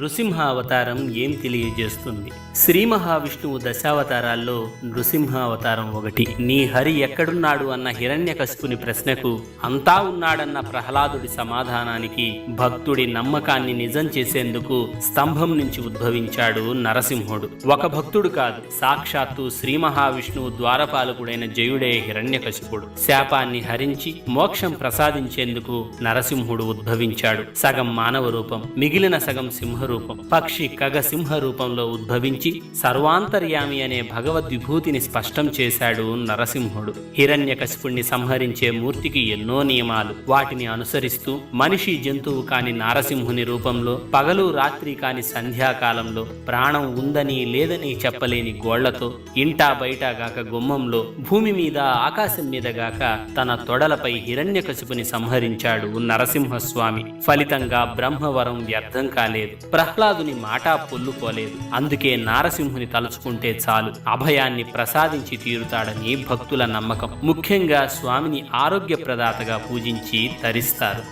నృసింహ అవతారం ఏం తెలియజేస్తుంది? శ్రీ మహావిష్ణువు దశావతారాల్లో నృసింహ అవతారం ఒకటి. నీ హరి ఎక్కడున్నాడు అన్న హిరణ్య ప్రశ్నకు అంతా ఉన్నాడన్న ప్రహ్లాదుడి సమాధానానికి భక్తుడి నమ్మకాన్ని నిజం చేసేందుకు స్తంభం నుంచి ఉద్భవించాడు నరసింహుడు. ఒక భక్తుడు కాదు సాక్షాత్తు శ్రీ మహావిష్ణువు ద్వారపాలకుడైన జయుడే హిరణ్యకశిపుడు. శాపాన్ని హరించి మోక్షం ప్రసాదించేందుకు నరసింహుడు ఉద్భవించాడు. సగం మానవ రూపం మిగిలిన సగం సింహ రూపం పక్షి కగసింహ రూపంలో ఉద్భవించి సర్వాంతర్యామి అనే భగవద్విభూతిని స్పష్టం చేశాడు నరసింహుడు. హిరణ్యకశిపుణ్ణి సంహరించే మూర్తికి ఎన్నో నియమాలు. వాటిని అనుసరిస్తూ మనిషి జంతువు కాని నారసింహుని రూపంలో పగలు రాత్రి కాని సంధ్యాకాలంలో ప్రాణం ఉందని లేదని చెప్పలేని గోళ్ళతో ఇంటా బయట గాక గుమ్మంలో భూమి మీద ఆకాశం మీద గాక తన తొడలపై హిరణ్యకశిపుని సంహరించాడు నరసింహస్వామి. ఫలితంగా బ్రహ్మవరం వ్యర్థం కాలేదు. ప్రహ్లాదుని మాట పొల్లుకోలేదు. అందుకే నారసింహుని తలుచుకుంటే చాలు. అభయాన్ని ప్రసాదించి తీరుతాడని భక్తుల నమ్మకం. ముఖ్యంగా స్వామిని ఆరోగ్య ప్రదాతగా పూజించి తరిస్తారు.